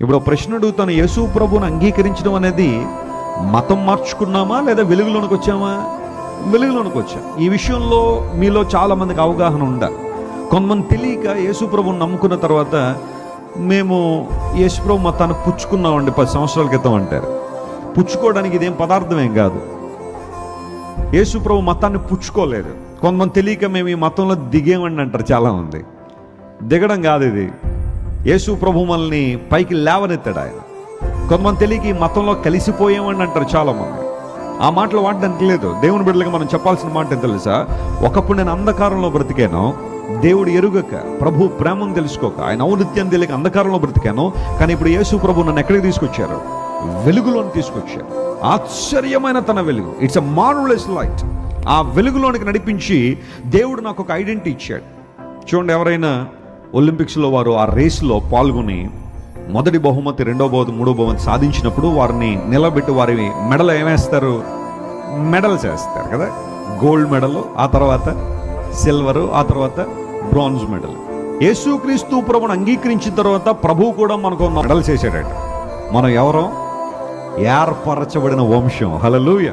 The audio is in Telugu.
ఇప్పుడు ప్రశ్నుడు తను యేసు ప్రభువుని అంగీకరించడం అనేది మతం మార్చుకున్నామా లేదా వెలుగులోనికి వచ్చామా? వెలుగులోనికి వచ్చాం. ఈ విషయంలో మీలో చాలా మందికి అవగాహన ఉండాలి. కొంతమంది తెలియక యేసు ప్రభుని నమ్ముకున్న తర్వాత మేము యేసు ప్రభు మతాన్ని పుచ్చుకున్నామండి పది సంవత్సరాల క్రితం అంటారు. పుచ్చుకోవడానికి ఇదేం పదార్థమేం కాదు. యేసు ప్రభు మతాన్ని పుచ్చుకోలేదు. కొంతమంది తెలియక మేము ఈ మతంలో దిగేమండి అంటారు చాలామంది. దిగడం కాదు ఇది. యేసు ప్రభు మనల్ని పైకి లేవనెత్తాడు ఆయన. కొంతమంది తెలియక ఈ మతంలో కలిసిపోయామని అంటారు చాలామంది. ఆ మాటలు వాడడానికి లేదు దేవుని బిడ్డలకి మనం చెప్పాల్సిన మాట ఏం తెలుసా? ఒకప్పుడు నేను అంధకారంలో బ్రతికాను దేవుడు ఎరుగక ప్రభు ప్రేమను తెలుసుకోక ఆయన ఔన్నత్యం తెలియక అంధకారంలో బ్రతికాను కానీ ఇప్పుడు యేసు ప్రభు నన్ను ఎక్కడికి తీసుకొచ్చారు? వెలుగులోని తీసుకొచ్చారు. ఆశ్చర్యమైన తన వెలుగు. ఇట్స్ అ మార్వలెస్ లైట్ ఆ వెలుగులోనికి నడిపించి దేవుడు నాకు ఒక ఐడెంటిటీ ఇచ్చాడు. చూడండి ఎవరైనా ఒలింపిక్స్లో వారు ఆ రేస్లో పాల్గొని మొదటి బహుమతి రెండో బహుమతి మూడో బహుమతి సాధించినప్పుడు వారిని నిలబెట్టి వారి మెడల్ ఏమేస్తారు? మెడల్ చేస్తారు కదా? గోల్డ్ మెడల్ ఆ తర్వాత సిల్వరు ఆ తర్వాత బ్రాంజ్ మెడల్. యేసుక్రీస్తు ప్రభుని అంగీకరించిన తర్వాత ప్రభువు కూడా మనకు మెడల్ చేశాడట. మనం ఎవరో? ఏర్పరచబడిన వంశం. హలలుయా